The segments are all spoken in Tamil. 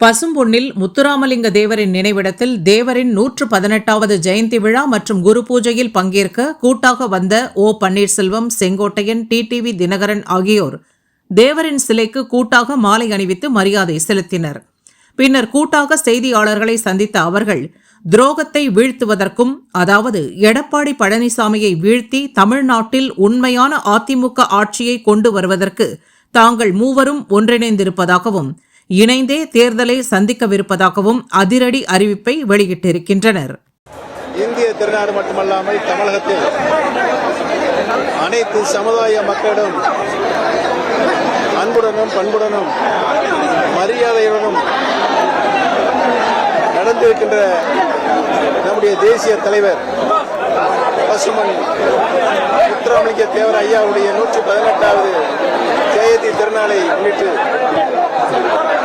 பசும்பொன்னில் முத்துராமலிங்க தேவரின் நினைவிடத்தில் தேவரின் நூற்று பதினெட்டாவது ஜெயந்தி விழா மற்றும் குரு பூஜையில் பங்கேற்க கூட்டாக வந்த ஓ பன்னீர்செல்வம் செங்கோட்டையன் டிடிவி தினகரன் ஆகியோர் தேவரின் சிலைக்கு கூட்டாக மாலை அணிவித்து மரியாதை செலுத்தினர். பின்னர் கூட்டாக செய்தியாளர்களை சந்தித்த அவர்கள் துரோகத்தை வீழ்த்துவதற்கும் அதாவது எடப்பாடி பழனிசாமியை வீழ்த்தி தமிழ்நாட்டில் உண்மையான அதிமுக ஆட்சியை கொண்டு வருவதற்கு தாங்கள் மூவரும் ஒன்றிணைந்திருப்பதாகவும் இணைந்தே தேர்தலை சந்திக்கவிருப்பதாகவும் அதிரடி அறிவிப்பை வெளியிட்டிருக்கின்றனர். இந்திய திருநாடு மட்டுமல்லாமல் தமிழகத்தில் அனைத்து சமுதாய மக்களிடம் அன்புடனும் பண்புடனும் மரியாதையுடனும் நடந்திருக்கின்ற நம்முடைய தேசிய தலைவர் பசுமன் முத்துராமலிங்க தேவர் ஐயாவுடைய நூற்றி பதினெட்டாவது ஜெயந்தி திருநாளை முன்னிட்டு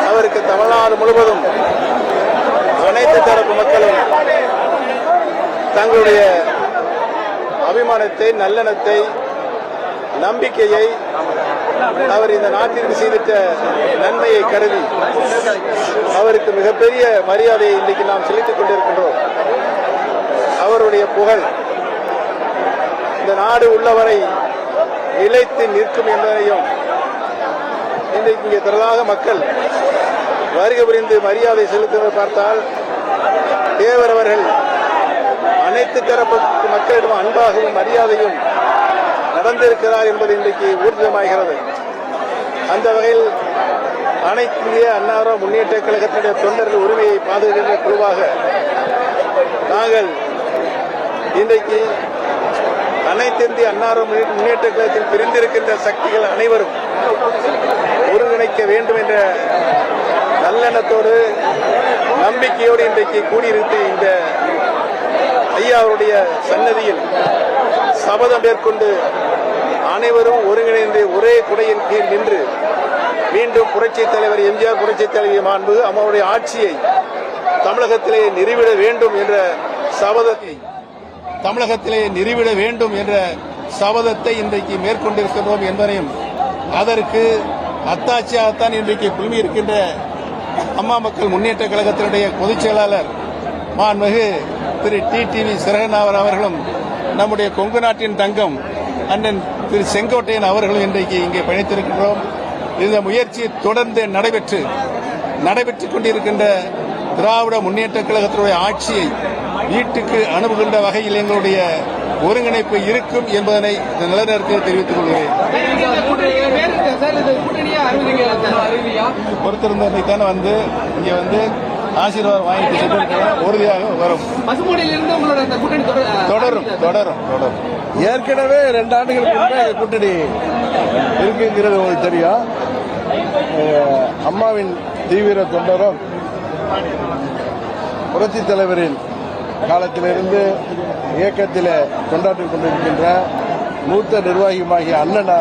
அவருக்கு தமிழ்நாடு முழுவதும் அனைத்து தரப்பு மக்களும் தங்களுடைய அபிமானத்தை நல்லெண்ணத்தை நம்பிக்கையை அவர் இந்த நாட்டிற்கு செய்திட்ட நன்மையை கருதி அவருக்கு மிகப்பெரிய மரியாதையை இன்றைக்கு நாம் செலுத்திக் கொண்டிருக்கின்றோம். அவருடைய புகழ் இந்த நாடு உள்ளவரை நிலைத்து நிற்கும் என்பதையும் இன்றைக்கு இங்கே திரளாக மக்கள் வருகை புரிந்து மரியாதை செலுத்துவதை பார்த்தால் தேவர் அவர்கள் அனைத்து தரப்பு மக்களிடம் அன்பாகவும் மரியாதையும் நடந்திருக்கிறார் என்பது இன்றைக்கு ஊர்ஜிதமாகிறது. அந்த வகையில் அனைத்து இந்திய அன்னார முன்னேற்ற கழகத்தினுடைய தொண்டர்கள் உரிமையை பாதுகாக்கின்ற குழுவாக நாங்கள் இன்றைக்கு அனைத்திந்திய அன்னார முன்னேற்ற கழகத்தில் பிரிந்திருக்கின்ற சக்திகள் அனைவரும் ஒருங்கிணைக்க வேண்டும் என்ற நல்லெண்ணத்தோடு நம்பிக்கையோடு இன்றைக்கு கூடியிருந்து இந்த ஐயா அவருடைய சன்னதியில் சபதம் மேற்கொண்டு அனைவரும் ஒருங்கிணைந்து ஒரே குடையின் கீழ் நின்று மீண்டும் புரட்சித் தலைவர் எம்ஜிஆர் புரட்சித் தலைவி மாண்பு அவருடைய ஆட்சியை தமிழகத்திலே நிறுவிட வேண்டும் என்ற சபதத்தை தமிழகத்திலே நிறுவிட வேண்டும் என்ற சபதத்தை இன்றைக்கு மேற்கொண்டிருக்கின்றோம் என்பதையும் அதற்கு அத்தாட்சியாகத்தான் இன்றைக்கு குழுமியிருக்கின்ற அம்மா மக்கள் முன்னேற்ற கழகத்தினுடைய பொதுச் செயலாளர் மாண்புமிகு திரு டி டிவி சிறகநாவர் அவர்களும் நம்முடைய கொங்கு நாட்டின் தங்கம் அண்ணன் திரு செங்கோட்டையன் அவர்களும் இன்றைக்கு இங்கே பயணித்திருக்கின்றோம். இந்த முயற்சி தொடர்ந்து நடைபெற்று நடைபெற்றுக் கொண்டிருக்கின்ற திராவிட முன்னேற்ற கழகத்தினுடைய ஆட்சியை வீட்டுக்கு அனுப்புகின்ற வகையில் எங்களுடைய ஒருங்கிணைப்பு இருக்கும் என்பதனை இந்த நிலைநருக்கு தெரிவித்துக் கொள்கிறேன். பொறுத்திருந்த தானே வந்து இங்க வந்து ஆசீர்வாதம் வாங்கிட்டு சென்றிருக்கிறோம் உறுதியாக வரும். தொடரும் தொடரும் தொடரும். ஏற்கனவே ரெண்டு ஆண்டுகளுக்கு முன்பே கூட்டணி இருக்குங்கிறது உங்களுக்கு தெரியும். அம்மாவின் தீவிர தொண்டரும் புரட்சி தலைவரின் காலத்திலிருந்து இயக்கத்தில் கொண்டாடிக் கொண்டிருக்கின்ற மூத்த நிர்வாகியுமாகிய அண்ணன்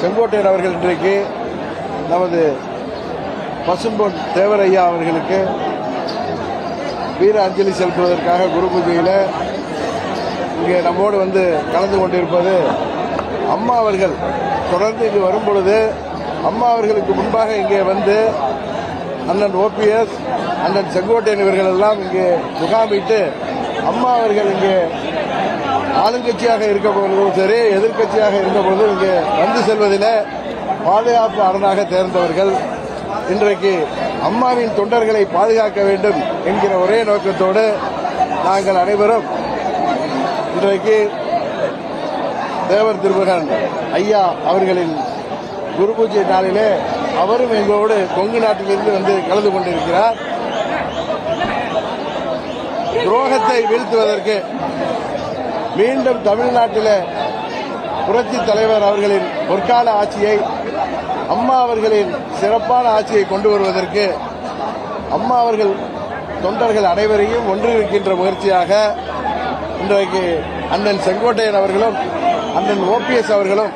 செங்கோட்டையன் அவர்கள் இன்றைக்கு நமது பசும்பொன் தேவரையா அவர்களுக்கு வீர அஞ்சலி செலுத்துவதற்காக குரு பூஜையில் இங்கே நம்மோடு வந்து கலந்து கொண்டிருப்பது அம்மா அவர்கள். தொடர்ந்து இங்கு வரும் பொழுது அம்மா அவர்களுக்கு முன்பாக இங்கே வந்து அண்ணன் ஓபிஎஸ் அண்ணன் செங்கோட்டையன் இவர்கள் எல்லாம் இங்கே முகாமிட்டு அம்மா அவர்கள் இங்கே ஆளுங்கட்சியாக இருக்க பொழுதும் சரி எதிர்க்கட்சியாக இருந்த பொழுதும் இங்கே வந்து செல்வதில் பாதுகாப்பு அரணாக தேர்ந்தவர்கள். இன்றைக்கு அம்மாவின் தொண்டர்களை பாதுகாக்க வேண்டும் என்கிற ஒரே நோக்கத்தோடு நாங்கள் அனைவரும் இன்றைக்கு தேவர் திருமகன் ஐயா அவர்களின் குரு பூஜை நாளிலே அவரும் எங்களோடு கொங்கு நாட்டிலிருந்து வந்து கலந்து கொண்டிருக்கிறார். துரோகத்தை வீழ்த்துவதற்கு மீண்டும் தமிழ்நாட்டில் புரட்சி தலைவர் அவர்களின் பொற்கால ஆட்சியை அம்மா அவர்களின் சிறப்பான ஆட்சியை கொண்டு வருவதற்கு அம்மா அவர்கள் தொண்டர்கள் அனைவரையும் ஒன்றிருக்கின்ற முயற்சியாக இன்றைக்கு அண்ணன் செங்கோட்டையன் அவர்களும் அண்ணன் ஓபிஎஸ் அவர்களும்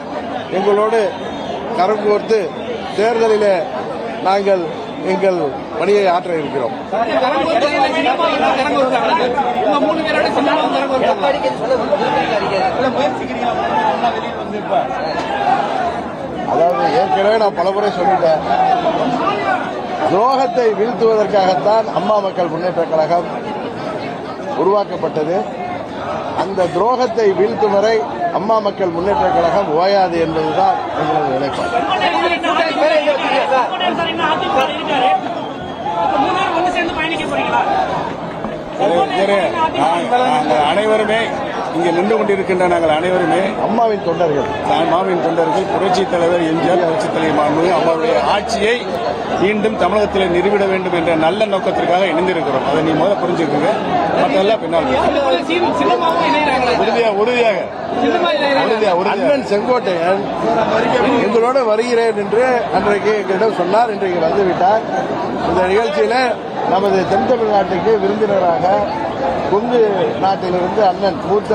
எங்களோடு கரம் கோர்த்து தேர்தலில் நாங்கள் எங்கள் பணியை ஆற்ற இருக்கிறோம். அதாவது ஏற்கனவே நான் பலமுறை சொல்லிட்டேன். துரோகத்தை வீழ்த்துவதற்காகத்தான் அம்மா மக்கள் முன்னேற்ற கழகம் உருவாக்கப்பட்டது. அந்த துரோகத்தை வீழ்த்தும் வரை அம்மா மக்கள் முன்னேற்ற கழகம் ஓயாது என்பதுதான் எங்களது நிலைப்பாடு. நாங்கள் அனைவருமே இங்கே நின்று கொண்டிருக்கின்ற நாங்கள் அனைவருமே அம்மாவின் தொண்டர்கள். தான் மாவின் தொண்டர்கள் புரட்சி தலைவர் எம்ஜிஆர் புரட்சி தலைவர் அவருடைய ஆட்சியை மீண்டும் தமிழகத்தில் நிறுவிட வேண்டும் என்ற நல்ல நோக்கத்திற்காக இணைந்திருக்கிறோம். அதை நீ முதல்ல புரிஞ்சுக்கோங்க. மற்றதெல்லாம் பின்னால் உறுதியாக. உறுதியாக அண்ணன் செங்கோட்டையன் எங்களோட வருகிறேன் என்று அன்றைக்கு எங்களிடம் சொன்னார். இன்றைக்கு வந்துவிட்டார். இந்த நிகழ்ச்சியில நமது தென் தமிழ்நாட்டுக்கு விருந்தினராக கொங்கு நாட்டிலிருந்து அண்ணன் மூத்த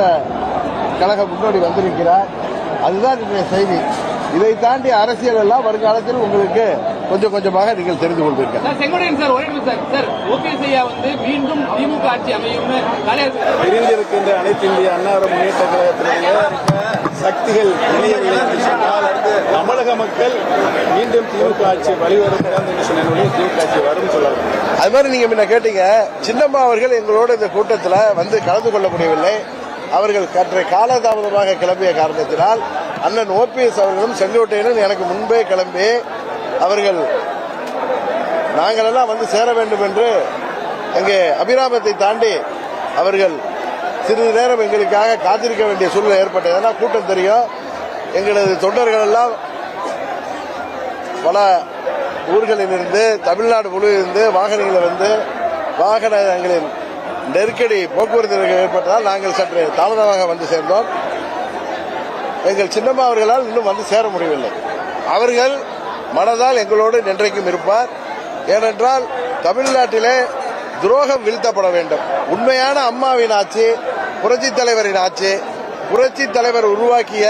கழக முன்னோடி வந்திருக்கிறார். அதுதான் இன்றைய செய்தி. இதை தாண்டி அரசியல் எல்லாம் வருங்காலத்தில் உங்களுக்கு கொஞ்சம் கொஞ்சமாக நீங்கள் தெரிந்து தலைவர் பிரிந்திருக்கின்ற அனைத்து இந்திய அன்னார முன்னேற்ற கழகத்தினுடைய சக்திகள் இணையவில்லை என்று சொன்னால் தமிழக மக்கள் மீண்டும் திமுக ஆட்சி சொன்ன திமுக ஆட்சி வரும் சொல்லலாம். அது மாதிரி நீங்க முன்ன கேட்டீங்க சின்னம்மா அவர்கள் எங்களோட இந்த கூட்டத்தில் வந்து கலந்து கொள்ள முடியவில்லை. அவர்கள் கற்றை காலதாமதமாக கிளம்பிய காரணத்தினால் அண்ணன் ஓபிஎஸ் அவர்களும் செங்கோட்டையனும் எனக்கு முன்பே கிளம்பி அவர்கள் நாங்கள் எல்லாம் வந்து சேர வேண்டும் என்று அங்கே அபிராமத்தை தாண்டி அவர்கள் சிறிது நேரம் எங்களுக்காக காத்திருக்க வேண்டிய சூழ்நிலை ஏற்பட்டது. ஏன்னா கூட்டம் தெரியும். எங்களது தொண்டர்கள் எல்லாம் பல ஊர்களிலிருந்து தமிழ்நாடு முழுவதிலிருந்து வாகனங்களில் வந்து வாகனங்களின் நெருக்கடி போக்குவரத்து ஏற்பட்டதால் நாங்கள் சற்று தாமதமாக வந்து சேர்ந்தோம். எங்கள் சின்னம்மா அவர்களால் இன்னும் வந்து சேர முடியவில்லை. அவர்கள் மனதால் எங்களோடு என்றைக்கும் இருப்பார். ஏனென்றால் தமிழ்நாட்டிலே துரோகம் வீழ்த்தப்பட வேண்டும். உண்மையான அம்மாவின் ஆட்சி புரட்சி தலைவரின் ஆட்சி புரட்சி தலைவர் உருவாக்கிய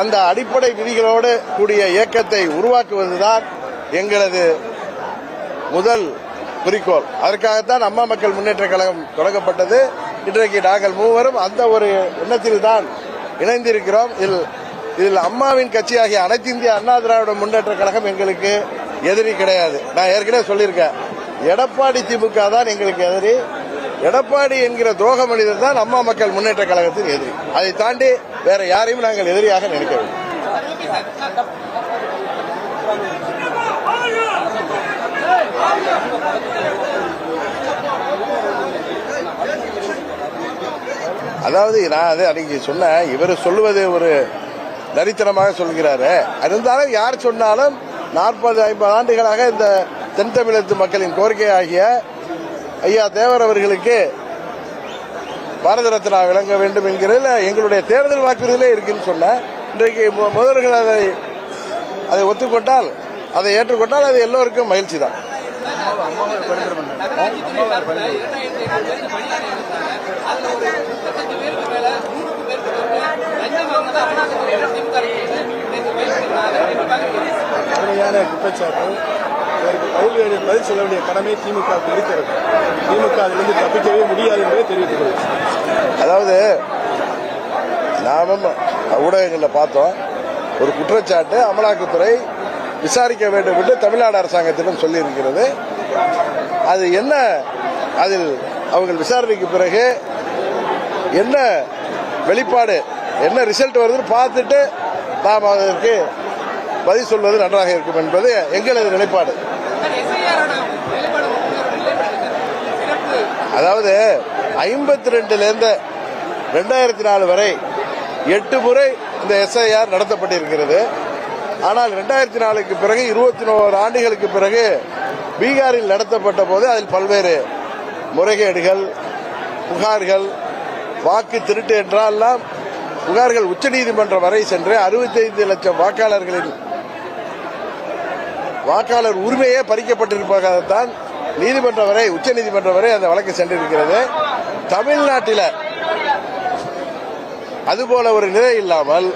அந்த அடிப்படை விதிகளோடு கூடிய இயக்கத்தை உருவாக்குவதுதான் எங்களது முதல் குறிக்கோள். அதற்காகத்தான் அம்மா மக்கள் முன்னேற்ற கழகம் தொடங்கப்பட்டது. இன்றைக்கு நாங்கள் மூவரும் அந்த ஒரு எண்ணத்தில் தான் இணைந்திருக்கிறோம். இதில் இதில் அம்மாவின் கட்சியாகிய அனைத்து இந்திய அண்ணா திராவிட முன்னேற்ற கழகம் எங்களுக்கு எதிரி கிடையாது. நான் ஏற்கனவே சொல்லியிருக்கேன். எடப்பாடி திமுக தான் எங்களுக்கு எதிரி. எடப்பாடி என்கிற துரோக மனிதர் தான் அம்மா மக்கள் முன்னேற்ற கழகத்தின் எதிரி. அதை தாண்டி வேற யாரையும் நாங்கள் எதிரியாக நினைக்கவில்லை. அதாவது நான் அது அன்னைக்கு சொன்னேன். இவர் சொல்லுவது ஒரு நரித்தனமாக சொல்கிறாரு. இருந்தாலும் யார் சொன்னாலும் நாற்பது ஐம்பது ஆண்டுகளாக இந்த தென் தமிழகத்து மக்களின் கோரிக்கையாகிய ஐயா தேவர் அவர்களுக்கு பாரத ரத்னா விளங்க வேண்டும் என்கிறதில் எங்களுடைய தேர்தல் வாக்குறுதியிலே இருக்குன்னு சொன்னேன் இன்றைக்கு முதல்வர்கள் அதை அதை ஒத்துக்கொண்டால் அதை ஏற்றுக்கொண்டால் அது எல்லோருக்கும் மகிழ்ச்சி தான். திமுக கடுமையான குற்றச்சாட்டு? இதற்கு பதில் பதில் சொல்ல வேண்டிய கடமை திமுக இருக்கிறது. திமுக அதிலிருந்து தப்பிக்கவே முடியாது என்பதை தெரிவித்துள்ளது அதாவது நாமும் ஊடகங்களில் பார்த்தோம் ஒரு குற்றச்சாட்டு அமலாக்கத்துறை விசாரிக்க வேண்டும் என்று தமிழ்நாடு அரசாங்கத்திடம் சொல்லியிருக்கிறது. அது என்ன? அதில் அவர்கள் விசாரணைக்கு பிறகு என்ன வெளிப்பாடு என்ன ரிசல்ட் வருதுன்னு பார்த்துட்டு நாம் அதற்கு பதில் சொல்வது நன்றாக இருக்கும் என்பது எங்களது நிலைப்பாடு. அதாவது ஐம்பத்தி ரெண்டுலேருந்து ரெண்டாயிரத்தி நாலு வரை எட்டு முறை இந்த எஸ்ஐஆர் நடத்தப்பட்டிருக்கிறது. ஆனால் ரெண்டாயிரத்தி நாலுக்கு பிறகு இருபத்தி நோரு ஆண்டுகளுக்கு பிறகு பீகாரில் நடத்தப்பட்ட போது அதில் பல்வேறு முறைகேடுகள் புகார்கள் வாக்கு திருட்டு என்றால் புகார்கள் உச்சநீதிமன்றம் வரை சென்று அறுபத்தைந்து லட்சம் வாக்காளர்களின் வாக்காளர் உரிமையே பறிக்கப்பட்டிருப்பதாகத்தான் நீதிமன்றம் வரை உச்ச நீதிமன்றம் வரை அந்த வழக்கு சென்றிருக்கிறது. தமிழ்நாட்டில் அதுபோல ஒரு நிலை இல்லாமல்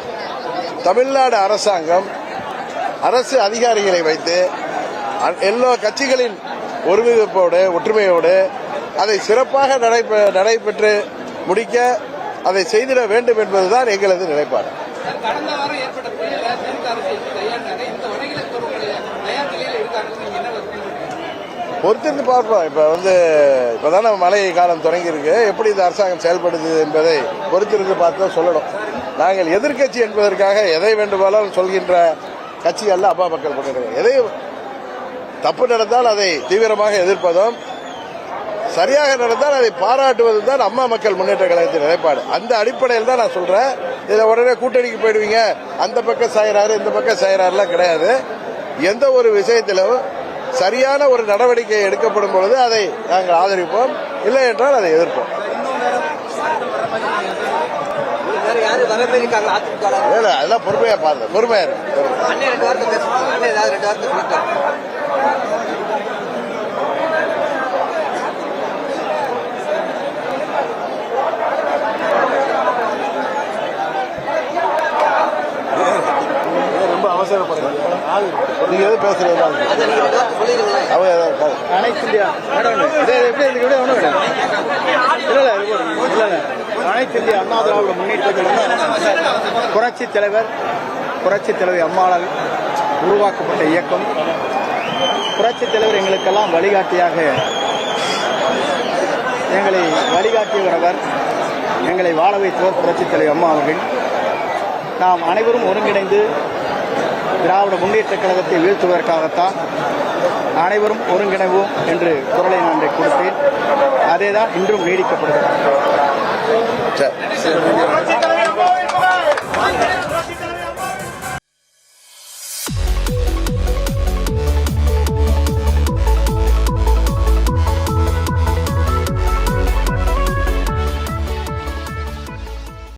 தமிழ்நாடு அரசாங்கம் அரசு அதிகாரிகளை வைத்து எல்லா கட்சிகளின் ஒருமிதப்போடு ஒற்றுமையோடு அதை சிறப்பாக நடைபெ- நடைபெற்று முடிக்க அதை செய்திட வேண்டும் என்பதுதான் எங்களது நிலைப்பாடு. சார் கடந்த வாரம் ஏற்பட்ட புயல திமுக அரசு எப்படி கையாண்டாங்க. இந்த வடகிழக்கு பருவமழை தயார் நிலையில் இருக்காங்கன்னு நீங்க என்ன கருத்து பொறுத்திருந்து பார்ப்போம். இப்போ வந்து இப்போதானே மழை காலம் தொடங்கி இருக்கு எப்படி இந்த அரசாங்கம் செயல்படுது என்பதை பொறுத்திருந்து பார்த்து தான் சொல்லணும். நாங்கள் எதிர்க்கட்சி என்பதற்காக எதை வேண்டுமானாலும் சொல்கின்ற கட்சி அல்ல அப்பா மக்கள் முன்னேற்ற எதை தப்பு நடந்தால் அதை தீவிரமாக எதிர்ப்பதும் சரியாக நடந்தால் அதை பாராட்டுவது தான் அம்மா மக்கள் முன்னேற்ற கழகத்தின் நிலைப்பாடு. அந்த அடிப்படையில் தான் நான் சொல்றேன். இதில் உடனே கூட்டணிக்கு போயிடுவீங்க. அந்த பக்கம் சாயிறாரு இந்த பக்கம் சாயிறாருலாம் கிடையாது. எந்த ஒரு விஷயத்திலும் சரியான ஒரு நடவடிக்கை எடுக்கப்படும் பொழுது அதை நாங்கள் ஆதரிப்போம். இல்லை என்றால் அதை எதிர்ப்போம். அதெல்லாம் பொறுமையா பாருங்க. பொறுமையா இருக்கு அவங்க இருக்காது. அனைத்து இந்தியா மேடம் இதே எப்படி இருக்கு ஒன்றும் கிடையாது இல்லை இல்லை. இல்லை இல்லை. அனைத்து இந்திய அண்ணா திராவிட முன்னேற்ற கழகம் புரட்சி தலைவர் புரட்சி தலைவர் அம்மாளால் உருவாக்கப்பட்ட இயக்கம். புரட்சி தலைவர் எங்களுக்கெல்லாம் வழிகாட்டியாக எங்களை வழிகாட்டியவர் அவர் எங்களை வாழ வைத்தவர் புரட்சி தலைவர் அம்மா அவர்கள். நாம் அனைவரும் ஒருங்கிணைந்து திராவிட முன்னேற்ற கழகத்தை வீழ்த்துவதற்காகத்தான் அனைவரும் ஒருங்கிணைவோம் என்று குரலை நான் கொடுத்தேன். அதேதான் இன்றும் நீடிக்கப்படுகிறது.